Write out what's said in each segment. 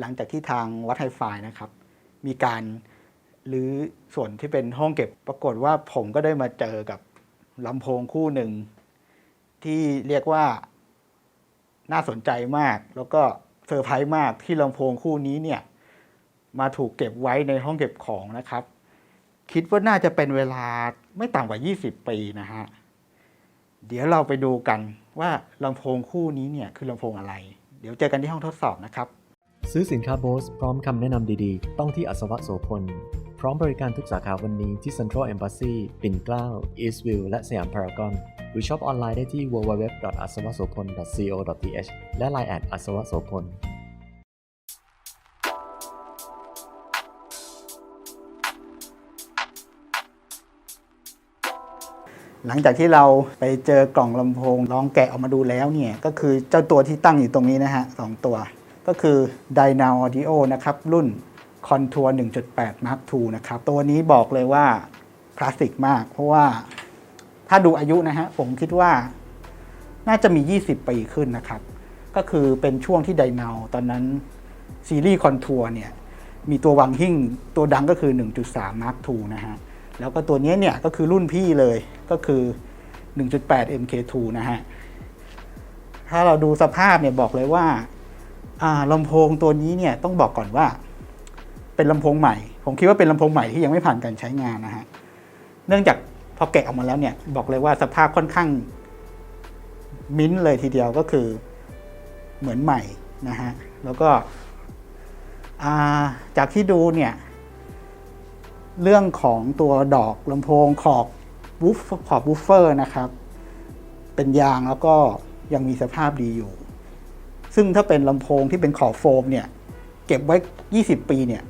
หลังจากที่ทางวัดไฮไฟนะครับ มีการรื้อส่วนที่เป็นห้องเก็บ ปรากฏว่าผมก็ได้มาเจอกับลำโพงคู่หนึ่ง ที่เรียกว่าน่าสนใจมาก แล้วก็เซอร์ไพรส์มากที่ลำโพงคู่นี้เนี่ยมาถูกเก็บไว้ในห้องเก็บของนะครับ คิดว่าน่าจะเป็นเวลาไม่ต่ำกว่า 20 ปีนะฮะ เดี๋ยวเราไปดูกันว่าลำโพงคู่นี้เนี่ยคือลำโพงอะไร เดี๋ยวเจอกันที่ห้องทดสอบนะครับ ซื้อสินค้าโบสพร้อมคำแนะนำดีๆ ต้องที่อัศวะโสพล พร้อมบริการทุกสาขาวันนี้ที่ Central Embassy ปิ่นเกล้า Eastview และสยามพารากอนหรือช็อปออนไลน์ได้ที่ www.asawasopol.co.th และ Line แอดอัศวะโสพลหลังจากที่เราไปเจอกล่องลำโพงลองแกะออกมาดูแล้วเนี่ย ก็คือเจ้าตัวที่ตั้งอยู่ตรงนี้นะฮะสองตัว ก็คือ d y n a Audio นะครับ รุ่น Contour 1.8 Mark II นะครับ ตัวนี้บอกเลยว่าคลาสสิกมาก เพราะว่าถ้าดูอายุนะฮะ ผมคิดว่าน่าจะมี 20 ปีขึ้นนะครับ ก็คือเป็นช่วงที่ไดนาตอนนั้นซีรีส์คอนทัวร์เนี่ย มีตัววังหิ่งตัวดังก็คือ 1.3 Mark II นะฮะ แล้วก็ตัวนี้เนี่ย ก็คือรุ่นพี่เลยก็คือ 1.8 MK2 นะฮะ ถ้าเราดูสภาพเนี่ยบอกเลยว่า ลำโพงตัวนี้เนี่ยต้องบอกก่อนว่า เป็นลำโพงใหม่ ผมคิดว่าเป็นลำโพงใหม่ที่ยังไม่ผ่านการใช้งานนะฮะเนื่องจากพอแกะออกมาแล้วเนี่ยบอกเลยว่าสภาพค่อนข้างมิ้นท์เลยทีเดียวก็คือเหมือนใหม่นะฮะแล้วก็จากที่ดูเนี่ยเรื่องของตัวดอกลำโพงขอบวูฟขอบวูฟเฟอร์นะครับ เป็นยางแล้วก็ยังมีสภาพดีอยู่ ซึ่งถ้าเป็นลำโพงที่เป็นขอบโฟมเนี่ยเก็บไว้ 20 ปีเนี่ย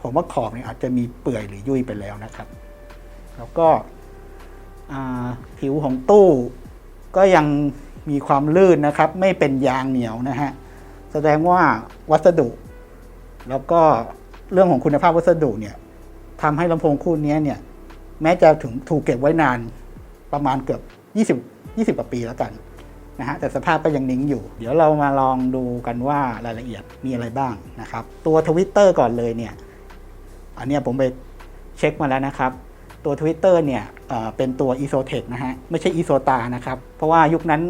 ผมว่าขอบเนี่ยอาจจะมีเปื่อยหรือยุ่ยไปแล้วนะครับ แล้วก็ผิวของตู้ก็ยังมีความลื่นนะครับ ไม่เป็นยางเหนียวนะฮะแสดงว่าวัสดุ แล้วก็เรื่องของคุณภาพวัสดุเนี่ยทำให้ลำโพงคู่นี้เนี่ย แม้จะถึงถูกเก็บไว้นานประมาณเกือบ 20 20กว่าปีแล้วกัน นะฮะแต่สภาพก็ยังนิ่งอยู่ เดี๋ยวเรามาลองดูกันว่ารายละเอียดมีอะไรบ้างนะครับ ตัวทวิตเตอร์ก่อนเลยเนี่ยอันนี้ผมไปเช็คมาแล้วนะครับ ตัว Twitter เนี่ยเเป็นตัว e s o t e c h นะฮะ ไม่ใช่ e s o t a นะครับ เพราะว่ายุคนั้น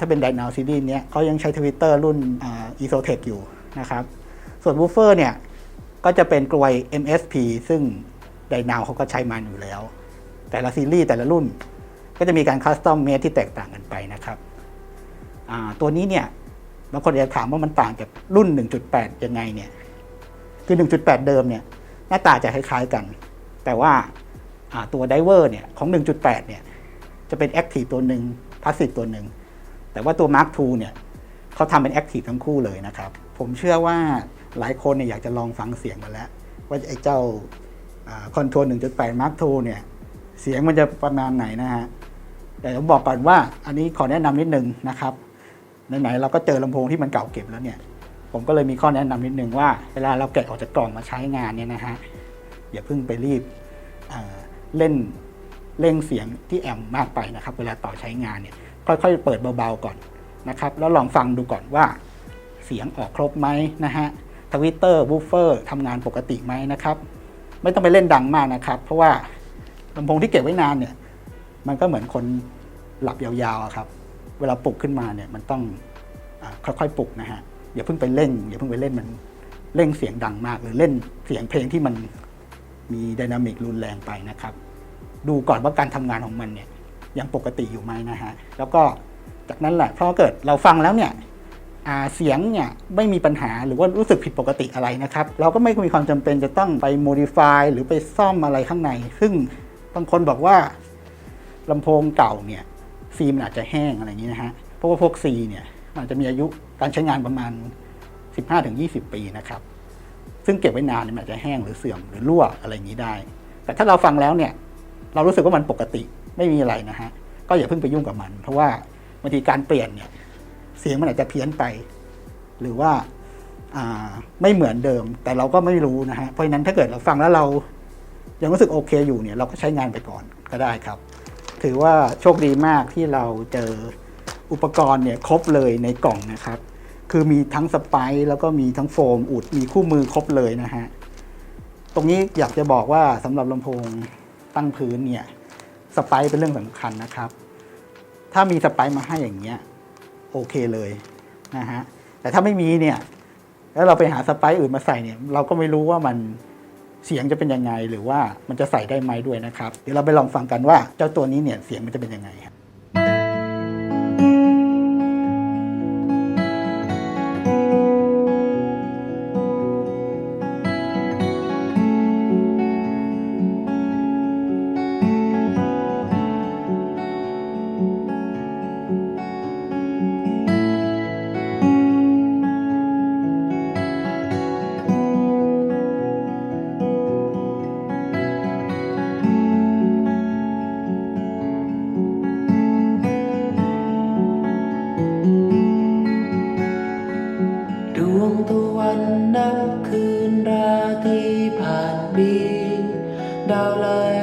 ถ้าเป็น d y n a ซีรีส์เนี้ยเขายังใช้ Twitter รุ่นอ่า e s o t e c h อยู่นะครับ ส่วน Woofer เนี่ยก็จะเป็นกลวย MSP ซึ่ง d y n a เขาก็ใช้มันอยู่แล้ว แต่ละซีรีส์แต่ละรุ่น ก็จะมีการคัสตอมเมดที่แตกต่างกันไปนะครับ ตัวนี้เนี่ยบางคนอาจจะถามว่ามันต่างจากรุ่น 1.8 ยังไงเนี่ยคือ 1.8 เดิมเนี่ยหน้าตาจะคล้ายๆกัน แต่ว่าตัวไดเวอร์เนี่ยของ 1.8 เนี่ยจะเป็นแอคทีฟตัวหนึ่งพาสซีฟตัวหนึ่ง แต่ว่าตัว Mark II เนี่ยเขาทำเป็นแอคทีฟทั้งคู่เลยนะครับ ผมเชื่อว่าหลายคนเนี่ยอยากจะลองฟังเสียงมาแล้ว ว่าไอ้เจ้าคอนโทรล1.8 Mark II เนี่ยเสียงมันจะประมาณไหนนะฮะแต่ผมบอกก่อนว่าอันนี้ขอแนะนำนิดนึงนะครับ ไหนๆเราก็เจอลำโพงที่มันเก่าเก็บแล้วเนี่ยผมก็เลยมีข้อแนะนำนิดนึงว่าเวลาเราแกะออกจากกล่องมาใช้งานเนี่ยนะฮะอย่าเพิ่งไปรีบเเล่นเร่งเสียงที่แอมมากไปนะครับ เวลาต่อใช้งานเนี่ยค่อยๆ เปิดเบาๆก่อนนะครับ แล้วลองฟังดูก่อนว่าเสียงออกครบไหมนะฮะทวิตเตอร์บูฟเฟอร์ทำงานปกติไหมนะครับ ไม่ต้องไปเล่นดังมากนะครับ เพราะว่าลำโพงที่เก็บไว้นานเนี่ย มันก็เหมือนคนหลับยาวๆครับ เวลาปลุกขึ้นมาเนี่ยมันต้องอค่อยๆปลุกนะฮะอย่าเพิ่งไปเร่งอย่าเพิ่งไปเล่นมันเร่งเสียงดังมาก หรือเล่นเสียงเพลงที่มันมีไดนามิกรุนแรงไปนะครับ ดูก่อนว่าการทำงานของมันเนี่ยยังปกติอยู่ไหมนะฮะแล้วก็จากนั้นแหละเพราะเกิดเราฟังแล้วเนี่ยเสียงเนี่ยไม่มีปัญหาหรือว่ารู้สึกผิดปกติอะไรนะครับ เราก็ไม่มีความจำเป็นจะต้องไปโมดิฟายหรือไปซ่อมอะไรข้างใน ซึ่งบางคนบอกว่าลำโพงเก่าเนี่ย ซีมันอาจจะแห้งอะไรอย่างนี้นะฮะเพราะว่าพวกซีเนี่ยมันอาจจะมีอายุการใช้งานประมาณ 15-20 ปีนะครับ ซึ่งเก็บไว้นานมันอาจจะแห้งหรือเสื่อมหรือรั่วอะไรอย่างนี้ได้ แต่ถ้าเราฟังแล้วเนี่ยเรารู้สึกว่ามันปกติไม่มีอะไรนะฮะก็อย่าเพิ่งไปยุ่งกับมัน เพราะว่าบางทีการเปลี่ยนเนี่ยเสียงมันอาจจะเพี้ยนไป หรือว่าาไม่เหมือนเดิม แต่เราก็ไม่รู้นะฮะเพราะฉะนั้นถ้าเกิดเราฟังแล้วเรายังรู้สึกโอเคอยู่เนี่ยเราก็ใช้งานไปก่อนก็ได้ครับ ถือว่าโชคดีมากที่เราเจออุปกรณ์เนี่ยครบเลยในกล่องนะครับ คือมีทั้งสไปซ์แล้วก็มีทั้งโฟมอุดมีคู่มือครบเลยนะฮะตรงนี้อยากจะบอกว่าสำหรับลำโพงตั้งพื้นเนี่ยสไปซ์เป็นเรื่องสำคัญนะครับ ถ้ามีสไปซ์มาให้อย่างเงี้ยโอเคเลยนะฮะแต่ถ้าไม่มีเนี่ยแล้วเราไปหาสไปซ์อื่นมาใส่เนี่ย เราก็ไม่รู้ว่ามัน เสียงจะเป็นยังไง หรือว่ามันจะใส่ได้ไหมด้วยนะครับ เดี๋ยวเราไปลองฟังกันว่าเจ้าตัวนี้เนี่ยเสียงมันจะเป็นยังไงครับ วันนับคื